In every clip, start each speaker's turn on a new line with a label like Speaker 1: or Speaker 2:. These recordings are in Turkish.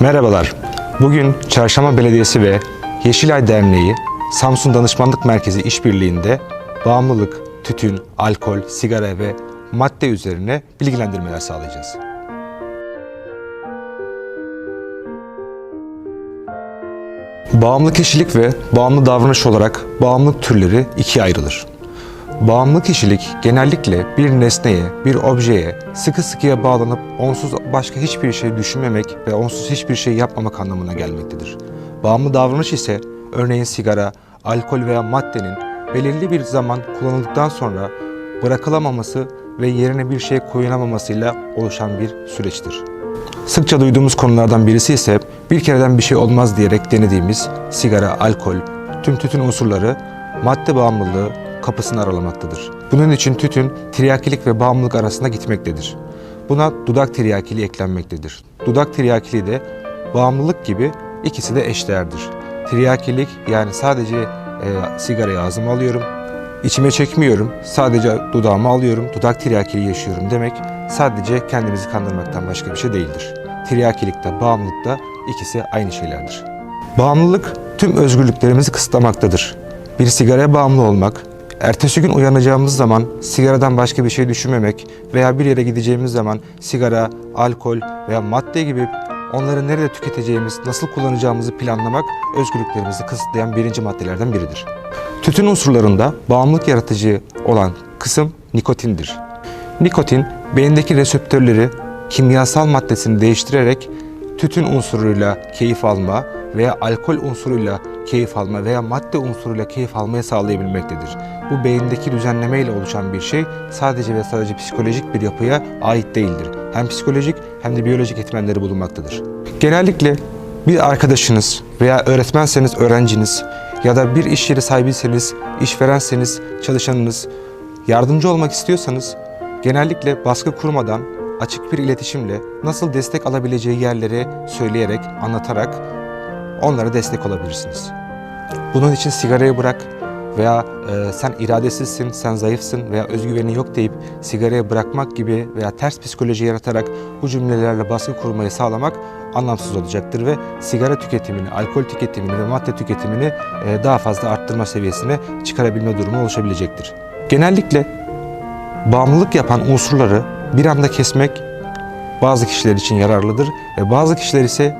Speaker 1: Merhabalar. Bugün Çarşamba Belediyesi ve Yeşilay Derneği Samsun Danışmanlık Merkezi işbirliğinde bağımlılık, tütün, alkol, sigara ve madde üzerine bilgilendirmeler sağlayacağız. Bağımlı kişilik ve bağımlı davranış olarak bağımlılık türleri ikiye ayrılır. Bağımlı kişilik genellikle bir nesneye, bir objeye sıkı sıkıya bağlanıp onsuz başka hiçbir şey düşünmemek ve onsuz hiçbir şey yapmamak anlamına gelmektedir. Bağımlı davranış ise örneğin sigara, alkol veya maddenin belirli bir zaman kullanıldıktan sonra bırakılamaması ve yerine bir şey koyulamamasıyla oluşan bir süreçtir. Sıkça duyduğumuz konulardan birisi ise bir kereden bir şey olmaz diyerek denediğimiz sigara, alkol, tüm tütün unsurları madde bağımlılığı kapısını aralamaktadır. Bunun için tütün tiryakilik ve bağımlılık arasında gitmektedir. Buna dudak tiryakiliği eklenmektedir. Dudak tiryakiliği de bağımlılık gibi ikisi de eşdeğerdir. Tiryakilik yani sadece e, sigarayı ağzıma alıyorum, içime çekmiyorum, sadece dudağıma alıyorum, dudak tiryakiliği yaşıyorum demek sadece kendimizi kandırmaktan başka bir şey değildir. Tiryakilikte, bağımlılıkta ikisi aynı şeylerdir. Bağımlılık tüm özgürlüklerimizi kısıtlamaktadır. Bir sigaraya bağımlı olmak, ertesi gün uyanacağımız zaman sigaradan başka bir şey düşünmemek veya bir yere gideceğimiz zaman sigara, alkol veya madde gibi onları nerede tüketeceğimiz, nasıl kullanacağımızı planlamak özgürlüklerimizi kısıtlayan birinci maddelerden biridir. Tütün unsurlarında bağımlılık yaratıcı olan kısım nikotindir. Nikotin beyindeki reseptörleri kimyasal maddesini değiştirerek tütün unsuruyla keyif alma veya alkol unsuruyla keyif alma veya madde unsuruyla keyif almayı sağlayabilmektedir. Bu beyindeki düzenleme ile oluşan bir şey sadece ve sadece psikolojik bir yapıya ait değildir. Hem psikolojik hem de biyolojik etmenleri bulunmaktadır. Genellikle bir arkadaşınız veya öğretmenseniz öğrenciniz ya da bir iş yeri sahibiyseniz, işverenseniz, çalışanınız, yardımcı olmak istiyorsanız genellikle baskı kurmadan açık bir iletişimle nasıl destek alabileceği yerleri söyleyerek, anlatarak onlara destek olabilirsiniz. Bunun için sigarayı bırak veya e, sen iradesizsin, sen zayıfsın veya özgüvenin yok deyip sigarayı bırakmak gibi veya ters psikoloji yaratarak bu cümlelerle baskı kurmayı sağlamak anlamsız olacaktır ve sigara tüketimini, alkol tüketimini ve madde tüketimini e, daha fazla arttırma seviyesine çıkarabilme durumu oluşabilecektir. Genellikle bağımlılık yapan unsurları bir anda kesmek bazı kişiler için yararlıdır ve bazı kişiler ise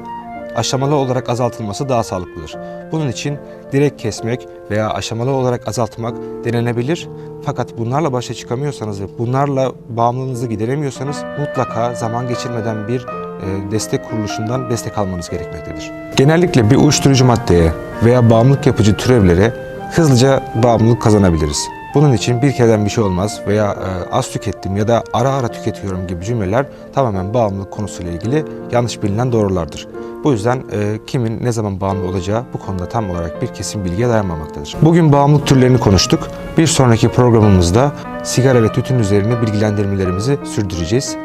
Speaker 1: aşamalı olarak azaltılması daha sağlıklıdır. Bunun için direkt kesmek veya aşamalı olarak azaltmak denenebilir. Fakat bunlarla başa çıkamıyorsanız ve bunlarla bağımlılığınızı gideremiyorsanız mutlaka zaman geçirmeden bir e, destek kuruluşundan destek almanız gerekmektedir. Genellikle bir uyuşturucu maddeye veya bağımlılık yapıcı türevlere hızlıca bağımlılık kazanabiliriz. Bunun için bir kereden bir şey olmaz veya e, az tükettim ya da ara ara tüketiyorum gibi cümleler tamamen bağımlılık konusuyla ilgili yanlış bilinen doğrulardır. Bu yüzden e, kimin ne zaman bağımlı olacağı bu konuda tam olarak bir kesin bilgiye dayanmamaktadır. Bugün bağımlılık türlerini konuştuk. Bir sonraki programımızda sigara ve tütün üzerine bilgilendirmelerimizi sürdüreceğiz.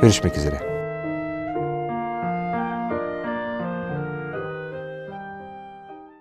Speaker 1: Görüşmek üzere.